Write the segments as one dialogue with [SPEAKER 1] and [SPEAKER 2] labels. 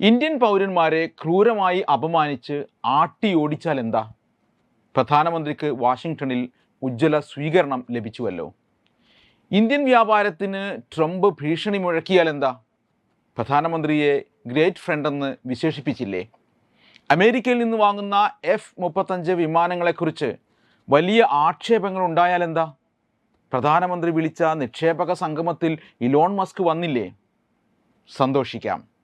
[SPEAKER 1] Indian പൗരന്മാരെ ക്രൂരമായി അപമാനിച്ച് ആട്ടിയോടിച്ചാൽ എന്താ? പ്രധാനമന്ത്രിക്ക് വാഷിങ്ടണിൽ ഉജ്ജ്വല സ്വീകരണം ലഭിച്ചുവല്ലോ. ഇന്ത്യൻ വ്യാപാരത്തിന് ട്രംപ് ഭീഷണി മുഴക്കിയാൽ എന്താ? പ്രധാനമന്ത്രിയെ ഗ്രേറ്റ് ഫ്രണ്ടെന്ന് വിശേഷിപ്പിച്ചില്ലേ? അമേരിക്കയിൽ നിന്ന് വാങ്ങുന്ന എഫ് മുപ്പത്തഞ്ച് വിമാനങ്ങളെക്കുറിച്ച് വലിയ ആക്ഷേപങ്ങൾ ഉണ്ടായാൽ എന്താ? പ്രധാനമന്ത്രി വിളിച്ച നിക്ഷേപക സംഗമത്തിൽ ഇലോൺ മസ്ക് വന്നില്ലേ? സന്തോഷിക്കാം.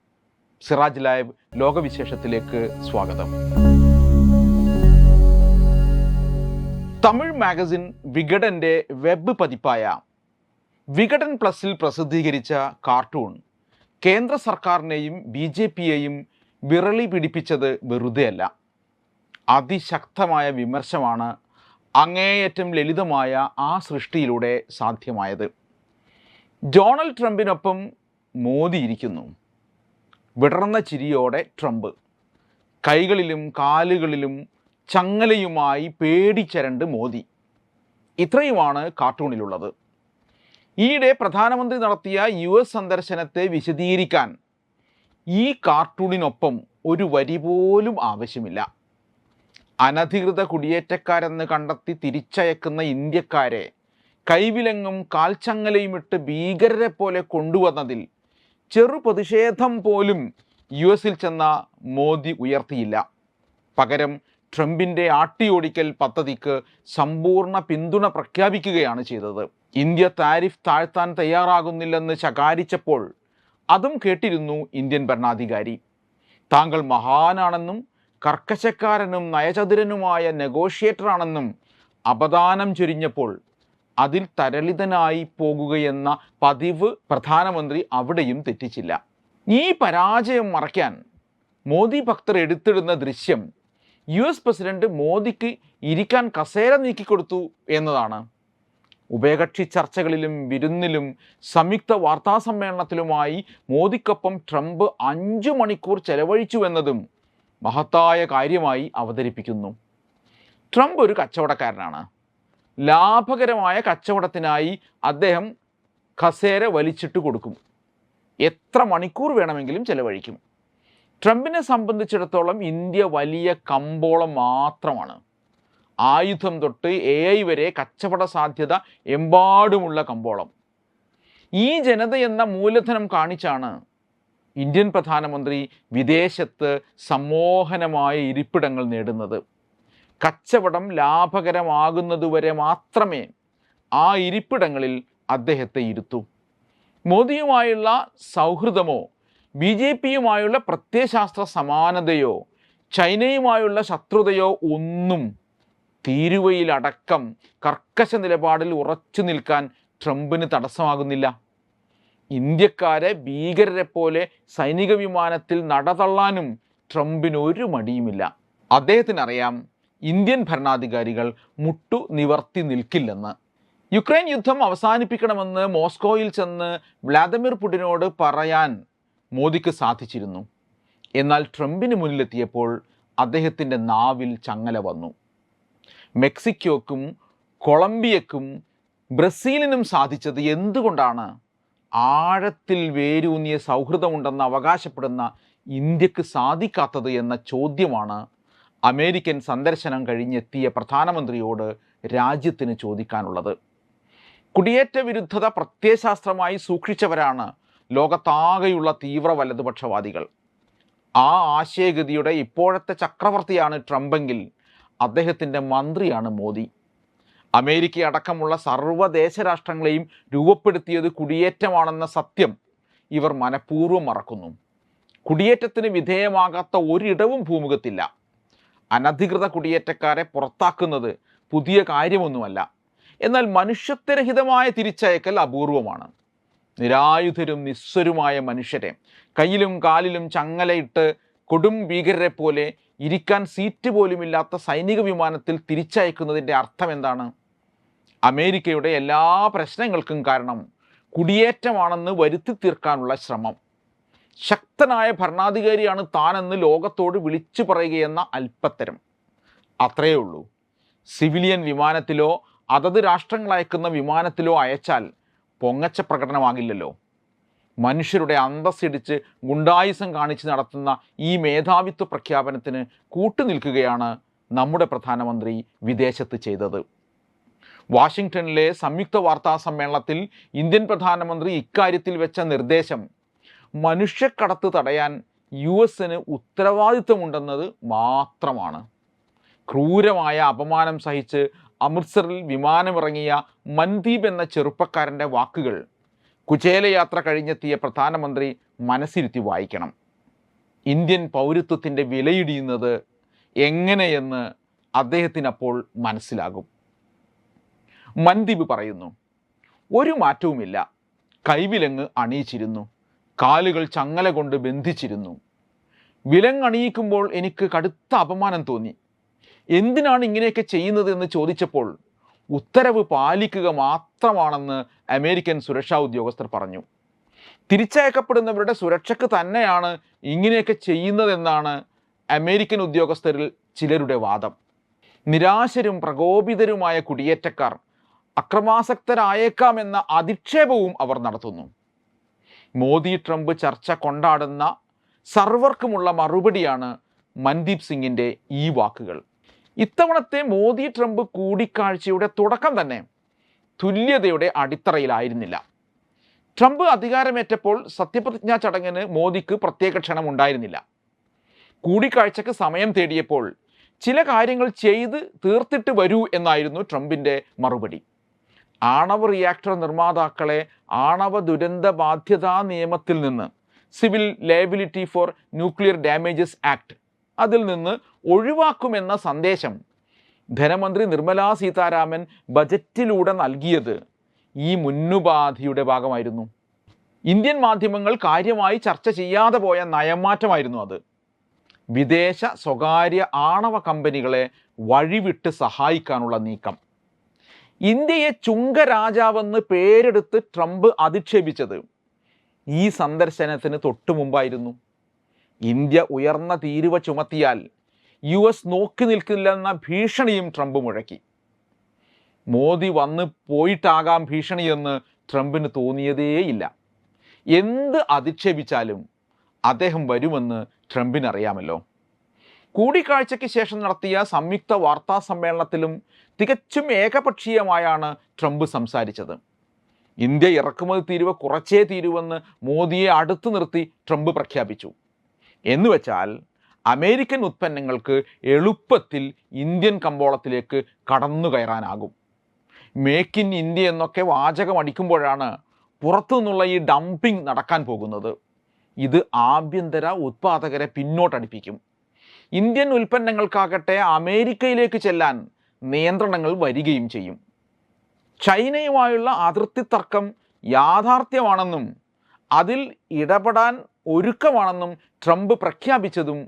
[SPEAKER 1] സിറാജ് ലൈവ് ലോകവിശേഷത്തിലേക്ക് സ്വാഗതം. തമിഴ് മാഗസിൻ വികടന്റെ വെബ് പതിപ്പായ വികടൻ പ്ലസിൽ പ്രസിദ്ധീകരിച്ച കാർട്ടൂൺ കേന്ദ്ര സർക്കാരിനെയും ബി ജെ പിയെയും വിറളി പിടിപ്പിച്ചത് വെറുതെയല്ല. അതിശക്തമായ വിമർശമാണ് അങ്ങേയറ്റം ലളിതമായ ആ സൃഷ്ടിയിലൂടെ സാധ്യമായത്. ഡൊണാൾഡ് ട്രംപിനൊപ്പം മോദി ഇരിക്കുന്നു. വിടർന്ന ചിരിയോടെ ട്രംപ്. കൈകളിലും കാലുകളിലും ചങ്ങലയുമായി പേടിച്ചരണ്ട് മോദി. ഇത്രയുമാണ് കാർട്ടൂണിലുള്ളത്. ഈയിടെ പ്രധാനമന്ത്രി നടത്തിയ യു എസ് സന്ദർശനത്തെ വിശദീകരിക്കാൻ ഈ കാർട്ടൂണിനൊപ്പം ഒരു വരി പോലും ആവശ്യമില്ല. അനധികൃത കുടിയേറ്റക്കാരെന്ന് കണ്ടെത്തി തിരിച്ചയക്കുന്ന ഇന്ത്യക്കാരെ കൈവിലങ്ങും കാൽച്ചങ്ങലയുമിട്ട് ഭീകരരെ പോലെ കൊണ്ടുവന്നതിൽ ചെറു പ്രതിഷേധം പോലും യു എസിൽ ചെന്ന മോദി ഉയർത്തിയില്ല. പകരം ട്രംപിന്റെ ആട്ടിയോടിക്കൽ പദ്ധതിക്ക് സമ്പൂർണ പിന്തുണ പ്രഖ്യാപിക്കുകയാണ് ചെയ്തത്. ഇന്ത്യ താരിഫ് താഴ്ത്താൻ തയ്യാറാകുന്നില്ലെന്ന് ശകാരിച്ചപ്പോൾ അതും കേട്ടിരുന്നു ഇന്ത്യൻ ഭരണാധികാരി. താങ്കൾ മഹാനാണെന്നും കർക്കശക്കാരനും നയചതുരനുമായ നെഗോഷിയേറ്ററാണെന്നും അപദാനം ചൊരിഞ്ഞപ്പോൾ അതിൽ തരളിതനായി പോകുകയെന്ന പതിവ് പ്രധാനമന്ത്രി അവിടെയും തെറ്റിച്ചില്ല. ഈ പരാജയം മറയ്ക്കാൻ മോദി ഭക്തർ എടുത്തിടുന്ന ദൃശ്യം യു എസ് പ്രസിഡന്റ് മോദിക്ക് ഇരിക്കാൻ കസേര നീക്കിക്കൊടുത്തു എന്നതാണ്. ഉഭയകക്ഷി ചർച്ചകളിലും വിരുന്നിലും സംയുക്ത വാർത്താ സമ്മേളനത്തിലുമായി മോദിക്കൊപ്പം ട്രംപ് അഞ്ചു മണിക്കൂർ ചെലവഴിച്ചു എന്നതും മഹത്തായ കാര്യമായി അവതരിപ്പിക്കുന്നു. ട്രംപ് ഒരു കച്ചവടക്കാരനാണ്. ലാഭകരമായ കച്ചവടത്തിനായി അദ്ദേഹം ഖസേര വലിച്ചിട്ട് കൊടുക്കും. എത്ര മണിക്കൂർ വേണമെങ്കിലും ചെലവഴിക്കും. ട്രംപിനെ സംബന്ധിച്ചിടത്തോളം ഇന്ത്യ വലിയ കമ്പോളം മാത്രമാണ്. ആയുധം തൊട്ട് എ ഐ വരെ കച്ചവട സാധ്യത എമ്പാടുമുള്ള കമ്പോളം. ഈ ജനത എന്ന മൂലധനം കാണിച്ചാണ് ഇന്ത്യൻ പ്രധാനമന്ത്രി വിദേശത്ത് സമ്മോഹനമായ ഇരിപ്പിടങ്ങൾ നേടുന്നത്. കച്ചവടം ലാഭകരമാകുന്നതുവരെ മാത്രമേ ആ ഇരിപ്പിടങ്ങളിൽ അദ്ദേഹത്തെ ഇരുത്തൂ. മോദിയുമായുള്ള സൗഹൃദമോ ബി ജെ പിയുമായുള്ള പ്രത്യയശാസ്ത്ര സമാനതയോ ചൈനയുമായുള്ള ശത്രുതയോ ഒന്നും തീരുവയിലടക്കം കർക്കശ നിലപാടിൽ ഉറച്ചു നിൽക്കാൻ ട്രംപിന് തടസ്സമാകുന്നില്ല. ഇന്ത്യക്കാരെ ഭീകരരെ പോലെ സൈനിക വിമാനത്തിൽ നടതള്ളാനും ട്രംപിന് ഒരു മടിയുമില്ല. അദ്ദേഹത്തിനറിയാം ഇന്ത്യൻ ഭരണാധികാരികൾ മുട്ടു നിവർത്തി നിൽക്കില്ലെന്ന്. യുക്രൈൻ യുദ്ധം അവസാനിപ്പിക്കണമെന്ന് മോസ്കോയിൽ ചെന്ന് വ്ളാദിമിർ പുടിനോട് പറയാൻ മോദിക്ക് സാധിച്ചിരുന്നു. എന്നാൽ ട്രംപിന് മുന്നിലെത്തിയപ്പോൾ അദ്ദേഹത്തിന്റെ നാവിൽ ചങ്ങല വന്നു. മെക്സിക്കോക്കും കൊളംബിയക്കും ബ്രസീലിനും സാധിച്ചത് എന്തുകൊണ്ടാണ്? ആഴത്തിൽ വേരൂന്നിയ സൗഹൃദമുണ്ടെന്ന് അവകാശപ്പെടുന്ന ഇന്ത്യയ്ക്ക് സാധിക്കാത്തത് എന്ന ചോദ്യമാണ് അമേരിക്കൻ സന്ദർശനം കഴിഞ്ഞെത്തിയ പ്രധാനമന്ത്രിയോട് രാജ്യത്തിന് ചോദിക്കാനുള്ളത്. കുടിയേറ്റ വിരുദ്ധത പ്രത്യയശാസ്ത്രമായി സൂക്ഷിച്ചവരാണ് ലോകത്താകെയുള്ള തീവ്ര വലതുപക്ഷവാദികൾ. ആ ആശയഗതിയുടെ ഇപ്പോഴത്തെ ചക്രവർത്തിയാണ് ട്രംപെങ്കിൽ അദ്ദേഹത്തിന്റെ മന്ത്രിയാണ് മോദി. അമേരിക്ക അടക്കമുള്ള സർവദേശ രാഷ്ട്രങ്ങളെയും രൂപപ്പെടുത്തിയത് കുടിയേറ്റമാണെന്ന സത്യം ഇവർ മനഃപൂർവം മറക്കുന്നു. കുടിയേറ്റത്തിന് വിധേയമാകാത്ത ഒരിടവും ഭൂമുഖത്തില്ല. അനധികൃത കുടിയേറ്റക്കാരെ പുറത്താക്കുന്നത് പുതിയ കാര്യമൊന്നുമല്ല. എന്നാൽ മനുഷ്യത്വരഹിതമായ തിരിച്ചയക്കൽ അപൂർവമാണ്. നിരായുധരും നിസ്വരുമായ മനുഷ്യരെ കയ്യിലും കാലിലും ചങ്ങലയിട്ട് കൊടും ഭീകരരെ പോലെ ഇരിക്കാൻ സീറ്റ് പോലുമില്ലാത്ത സൈനിക വിമാനത്തിൽ തിരിച്ചയക്കുന്നതിന്റെ അർത്ഥം എന്താണ്? അമേരിക്കയുടെ എല്ലാ പ്രശ്നങ്ങൾക്കും കാരണം കുടിയേറ്റമാണെന്ന് വരുത്തി തീർക്കാനുള്ള ശ്രമം. ശക്തനായ ഭരണാധികാരിയാണ് താനെന്ന് ലോകത്തോട് വിളിച്ചു പറയുകയെന്ന അല്പത്തരം. അത്രയേ ഉള്ളൂ സിവിലിയൻ വിമാനത്തിലോ അതത് രാഷ്ട്രങ്ങൾ അയക്കുന്ന വിമാനത്തിലോ അയച്ചാൽ പൊങ്ങച്ച പ്രകടനമാകില്ലല്ലോ. മനുഷ്യരുടെ അന്തസ്സിടിച്ച് ഗുണ്ടായുസം കാണിച്ച് നടത്തുന്ന ഈ മേധാവിത്വ പ്രഖ്യാപനത്തിന് കൂട്ടുനിൽക്കുകയാണ് നമ്മുടെ പ്രധാനമന്ത്രി വിദേശത്ത് ചെയ്തത്. വാഷിങ്ടണിലെ സംയുക്ത വാർത്താ സമ്മേളനത്തിൽ ഇന്ത്യൻ പ്രധാനമന്ത്രി ഇക്കാര്യത്തിൽ വെച്ച നിർദ്ദേശം മനുഷ്യക്കടത്ത് തടയാൻ യു എസിന് ഉത്തരവാദിത്വമുണ്ടെന്നത് മാത്രമാണ്. ക്രൂരമായ അപമാനം സഹിച്ച് അമൃത്സറിൽ വിമാനമിറങ്ങിയ മൻദീപ് എന്ന ചെറുപ്പക്കാരന്റെ വാക്കുകൾ കുചേലയാത്ര കഴിഞ്ഞെത്തിയ പ്രധാനമന്ത്രി മനസ്സിരുത്തി വായിക്കണം. ഇന്ത്യൻ പൗരത്വത്തിന്റെ വിലയിടിയുന്നത് എങ്ങനെയെന്ന് അദ്ദേഹത്തിനപ്പോൾ മനസ്സിലാകും. മൻദീപ് പറയുന്നു ഒരു മാറ്റവുമില്ല. കൈവിലങ്ങ് അണിയിച്ചിരുന്നു. കാലുകൾ ചങ്ങല കൊണ്ട് ബന്ധിച്ചിരുന്നു. വിലങ്ങണിയിക്കുമ്പോൾ എനിക്ക് കടുത്ത അപമാനം തോന്നി. എന്തിനാണ് ഇങ്ങനെയൊക്കെ ചെയ്യുന്നത് എന്ന് ചോദിച്ചപ്പോൾ ഉത്തരവ് പാലിക്കുക മാത്രമാണെന്ന് അമേരിക്കൻ സുരക്ഷാ ഉദ്യോഗസ്ഥർ പറഞ്ഞു. തിരിച്ചയക്കപ്പെടുന്നവരുടെ സുരക്ഷയ്ക്ക് തന്നെയാണ് ഇങ്ങനെയൊക്കെ ചെയ്യുന്നതെന്നാണ് അമേരിക്കൻ ഉദ്യോഗസ്ഥരിൽ ചിലരുടെ വാദം. നിരാശരും പ്രകോപിതരുമായ കുടിയേറ്റക്കാർ അക്രമാസക്തരായേക്കാമെന്ന അധിക്ഷേപവും അവർ നടത്തുന്നു. മോദി ട്രംപ് ചർച്ച കൊണ്ടാടുന്ന സർവർക്കുമുള്ള മറുപടിയാണ് മൻദീപ് സിംഗിന്റെ ഈ വാക്കുകൾ. ഇത്തവണത്തെ മോദി ട്രംപ് കൂടിക്കാഴ്ചയുടെ തുടക്കം തന്നെ തുല്യതയുടെ അടിത്തറയിലായിരുന്നില്ല. ട്രംപ് അധികാരമേറ്റപ്പോൾ സത്യപ്രതിജ്ഞാ ചടങ്ങിന് മോദിക്ക് പ്രത്യേക ക്ഷണം ഉണ്ടായിരുന്നില്ല കൂടിക്കാഴ്ചക്ക് സമയം തേടിയപ്പോൾ ചില കാര്യങ്ങൾ ചെയ്ത് തീർത്തിട്ട് വരൂ എന്നായിരുന്നു ട്രംപിന്റെ മറുപടി. ആണവ റിയാക്ടർ നിർമ്മാതാക്കളെ ആണവ ദുരന്ത ബാധ്യതാ നിയമത്തിൽ നിന്ന് civil liability for nuclear damages act അതിൽ നിന്ന് ഒഴിവാക്കുമെന്ന സന്ദേശം ധനമന്ത്രി നിർമ്മലാ സീതാരാമൻ ബജറ്റിലൂടെ നൽകിയത് ഈ മുന്നുപാധിയുടെ ഭാഗമായിരുന്നു. ഇന്ത്യൻ മാധ്യമങ്ങൾ കാര്യമായി ചർച്ച ചെയ്യാതെ പോയ നയമാറ്റമായിരുന്നു അത്. വിദേശ സ്വകാര്യ ആണവ കമ്പനികളെ വഴിവിട്ട് സഹായിക്കാനുള്ള നീക്കം. ഇന്ത്യയെ ചുങ്കരാജാവെന്ന് പേരെടുത്ത് ട്രംപ് അധിക്ഷേപിച്ചത് ഈ സന്ദർശനത്തിന് തൊട്ടു മുമ്പായിരുന്നു. ഇന്ത്യ ഉയർന്ന തീരുവ ചുമത്തിയാൽ യു എസ് നോക്കി നിൽക്കില്ലെന്ന ഭീഷണിയും ട്രംപ് മുഴക്കി. മോദി വന്ന് പോയിട്ടാകാം ഭീഷണിയെന്ന് ട്രംപിന് തോന്നിയതേയില്ല. എന്ത് അധിക്ഷേപിച്ചാലും അദ്ദേഹം വരുമെന്ന് ട്രംപിനറിയാമല്ലോ. കൂടിക്കാഴ്ചയ്ക്ക് ശേഷം നടത്തിയ സംയുക്ത വാർത്താ സമ്മേളനത്തിലും തികച്ചും ഏകപക്ഷീയമായാണ് ട്രംപ് സംസാരിച്ചത്. ഇന്ത്യ ഇറക്കുമതി തീരുവ കുറച്ചേ തീരുവെന്ന് മോദിയെ അടുത്തു നിർത്തി ട്രംപ് പ്രഖ്യാപിച്ചു. എന്നുവെച്ചാൽ അമേരിക്കൻ ഉത്പന്നങ്ങൾക്ക് എളുപ്പത്തിൽ ഇന്ത്യൻ കമ്പോളത്തിലേക്ക് കടന്നു കയറാനാകും. മേക്ക് ഇൻ ഇന്ത്യ എന്നൊക്കെ വാചകം അടിക്കുമ്പോഴാണ് പുറത്തു നിന്നുള്ള ഈ ഡംപിംഗ് നടക്കാൻ പോകുന്നത്. ഇത് ആഭ്യന്തര ഉത്പാദകരെ പിന്നോട്ടടിപ്പിക്കും. ഇന്ത്യൻ ഉൽപ്പന്നങ്ങൾക്കാകട്ടെ അമേരിക്കയിലേക്ക് ചെല്ലാൻ നിയന്ത്രണങ്ങൾ വരികയും ചെയ്യും. ചൈനയുമായുള്ള അതിർത്തി തർക്കം യാഥാർത്ഥ്യമാണെന്നും അതിൽ ഇടപെടാൻ ഒരുക്കമാണെന്നും ട്രംപ് പ്രഖ്യാപിച്ചതും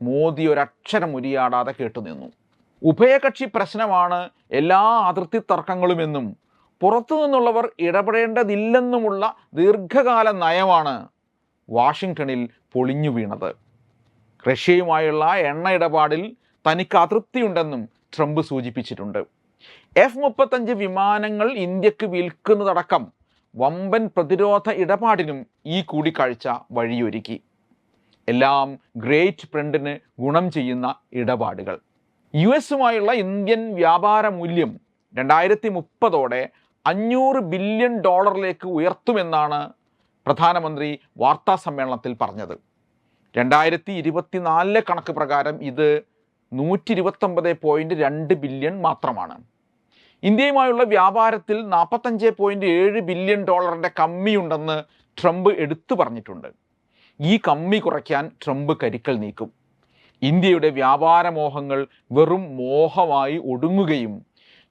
[SPEAKER 1] മോദി ഒരക്ഷരം ഉരിയാടാതെ കേട്ടുനിന്നു. ഉഭയകക്ഷി പ്രശ്നമാണ് എല്ലാ അതിർത്തി തർക്കങ്ങളുമെന്നും പുറത്തു നിന്നുള്ളവർ ഇടപെടേണ്ടതില്ലെന്നുമുള്ള ദീർഘകാല നയമാണ് വാഷിങ്ടണിൽ പൊളിഞ്ഞു വീണത് റഷ്യയുമായുള്ള എണ്ണ ഇടപാടിൽ തനിക്ക് അതൃപ്തിയുണ്ടെന്നും ട്രംപ് സൂചിപ്പിച്ചിട്ടുണ്ട്. എഫ് മുപ്പത്തഞ്ച് വിമാനങ്ങൾ ഇന്ത്യയ്ക്ക് വിൽക്കുന്നതടക്കം വമ്പൻ പ്രതിരോധ ഇടപാടിനും ഈ കൂടിക്കാഴ്ച വഴിയൊരുക്കി. എല്ലാം ഗ്രേറ്റ് ഫ്രണ്ടിന് ഗുണം ചെയ്യുന്ന ഇടപാടുകൾ. യു എസുമായുള്ള ഇന്ത്യൻ വ്യാപാര മൂല്യം രണ്ടായിരത്തി മുപ്പതോടെ അഞ്ഞൂറ് ബില്യൺ ഡോളറിലേക്ക് ഉയർത്തുമെന്നാണ് പ്രധാനമന്ത്രി വാർത്താ സമ്മേളനത്തിൽ പറഞ്ഞത്. രണ്ടായിരത്തി ഇരുപത്തിനാലിലെ കണക്ക് പ്രകാരം ഇത് നൂറ്റി ഇരുപത്തൊമ്പത് പോയിന്റ് രണ്ട് ബില്യൺ മാത്രമാണ്. ഇന്ത്യയുമായുള്ള വ്യാപാരത്തിൽ നാൽപ്പത്തഞ്ച് പോയിന്റ് ഏഴ് ബില്യൺ ഡോളറിന്റെ കമ്മിയുണ്ടെന്ന് ട്രംപ് എടുത്തു പറഞ്ഞിട്ടുണ്ട്. ഈ കമ്മി കുറയ്ക്കാൻ ട്രംപ് കരിക്കൽ നീക്കും. ഇന്ത്യയുടെ വ്യാപാര മോഹങ്ങൾ വെറും മോഹമായി ഒടുങ്ങുകയും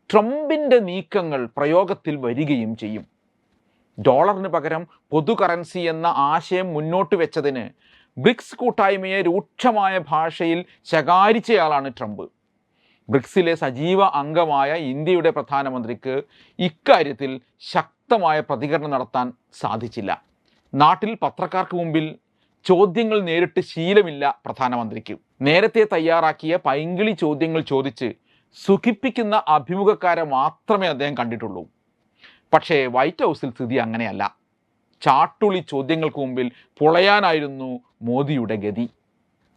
[SPEAKER 1] ട്രംപിന്റെ നീക്കങ്ങൾ പ്രയോഗത്തിൽ വരികയും ചെയ്യും. ഡോളറിന് പകരം പൊതു കറൻസി എന്ന ആശയം മുന്നോട്ട് വെച്ചതിന് ബ്രിക്സ് കൂട്ടായ്മയെ രൂക്ഷമായ ഭാഷയിൽ ശകാരിച്ചയാളാണ് ട്രംപ്. ബ്രിക്സിലെ സജീവ അംഗമായ ഇന്ത്യയുടെ പ്രധാനമന്ത്രിക്ക് ഇക്കാര്യത്തിൽ ശക്തമായ പ്രതികരണം നടത്താൻ സാധിച്ചില്ല. നാട്ടിൽ പത്രക്കാർക്ക് മുമ്പിൽ ചോദ്യങ്ങൾ നേരിട്ട് ശീലമില്ല പ്രധാനമന്ത്രിക്ക്. നേരത്തെ തയ്യാറാക്കിയ പൈങ്കിളി ചോദ്യങ്ങൾ ചോദിച്ച് സുഖിപ്പിക്കുന്ന അഭിമുഖക്കാരെ മാത്രമേ അദ്ദേഹം കണ്ടിട്ടുള്ളൂ. പക്ഷേ വൈറ്റ് ഹൗസിൽ സ്ഥിതി അങ്ങനെയല്ല. ചാട്ടുളി ചോദ്യങ്ങൾക്ക് മുമ്പിൽ പുളയാനായിരുന്നു മോദിയുടെ ഗതി.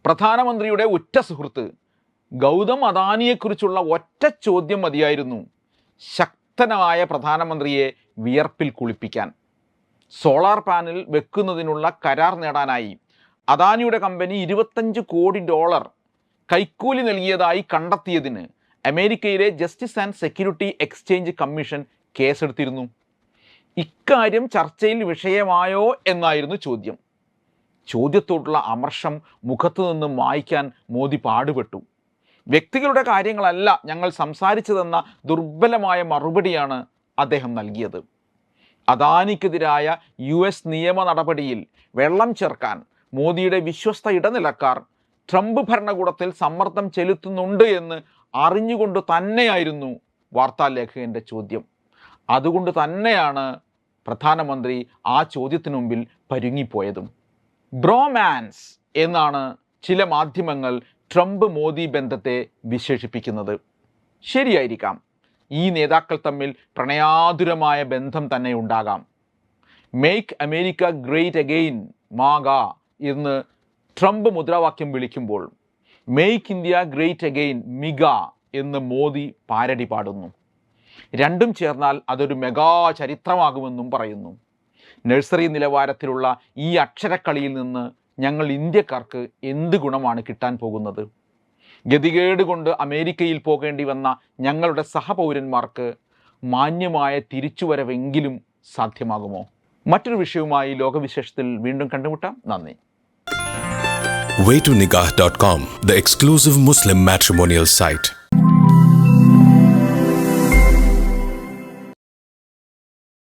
[SPEAKER 1] പ്രധാനമന്ത്രിയുടെ ഉറ്റ സുഹൃത്ത്. ഗൗതം അദാനിയെക്കുറിച്ചുള്ള ഒറ്റ ചോദ്യം മതിയായിരുന്നു. ശക്തനായ പ്രധാനമന്ത്രിയെ വിയർപ്പിൽ കുളിപ്പിക്കാൻ. സോളാർ പാനൽ വെക്കുന്നതിനുള്ള കരാർ നേടാനായി. അദാനിയുടെ കമ്പനി ഇരുപത്തഞ്ച് കോടി ഡോളർ കൈക്കൂലി നൽകിയതായി കണ്ടെത്തിയതിന് അമേരിക്കയിലെ justice and security exchange commission കേസെടുത്തിരുന്നു. ഇക്കാര്യം ചർച്ചയിൽ വിഷയമായോ എന്നായിരുന്നു ചോദ്യം. ചോദ്യത്തോടുള്ള അമർഷം മുഖത്തു നിന്നും മായ്ക്കാൻ മോദി പാടുപെട്ടു. വ്യക്തികളുടെ കാര്യങ്ങളല്ല ഞങ്ങൾ സംസാരിച്ചതെന്ന ദുർബലമായ മറുപടിയാണ് അദ്ദേഹം നൽകിയത്. അദാനിക്കെതിരായ യു എസ് നിയമ നടപടിയിൽ വെള്ളം ചേർക്കാൻ മോദിയുടെ വിശ്വസ്ത ഇടനിലക്കാർ ട്രംപ് ഭരണകൂടത്തിൽ സമ്മർദ്ദം ചെലുത്തുന്നുണ്ട് എന്ന് അറിഞ്ഞുകൊണ്ട് തന്നെയായിരുന്നു വാർത്താലേഖകന്റെ ചോദ്യം. അതുകൊണ്ട് തന്നെയാണ് പ്രധാനമന്ത്രി ആ ചോദ്യത്തിനു മുമ്പിൽ പരുങ്ങിപ്പോയതും. ബ്രോമാൻസ് എന്നാണ് ചില മാധ്യമങ്ങൾ ട്രംപ് മോദി ബന്ധത്തെ വിശേഷിപ്പിക്കുന്നത്. ശരിയായിരിക്കാം. ഈ നേതാക്കൾ തമ്മിൽ പ്രണയാതുരമായ ബന്ധം തന്നെ ഉണ്ടാകാം. Make America great again MAGA എന്ന് ട്രംപ് മുദ്രാവാക്യം വിളിക്കുമ്പോൾ make India great again MIGA എന്ന് മോദി പാരടി പാടുന്നു. രണ്ടും ചേർന്നാൽ അതൊരു മെഗാ ചരിത്രമാകുമെന്നും പറയുന്നു. നഴ്സറി നിലവാരത്തിലുള്ള ഈ അക്ഷരക്കളിയിൽ നിന്ന് ഞങ്ങൾ ഇന്ത്യക്കാർക്ക് എന്ത് ഗുണമാണ് കിട്ടാൻ പോകുന്നത്? ഗതികേട് കൊണ്ട് അമേരിക്കയിൽ പോകേണ്ടി വന്ന ഞങ്ങളുടെ സഹപൗരന്മാർക്ക് മാന്യമായ തിരിച്ചുവരവെങ്കിലും സാധ്യമാകുമോ? മറ്റൊരു വിഷയവുമായി ലോകവിശേഷത്തിൽ വീണ്ടും കണ്ടുമുട്ടാം. നന്ദി.
[SPEAKER 2] Waytonikah.com, the exclusive Muslim matrimonial site.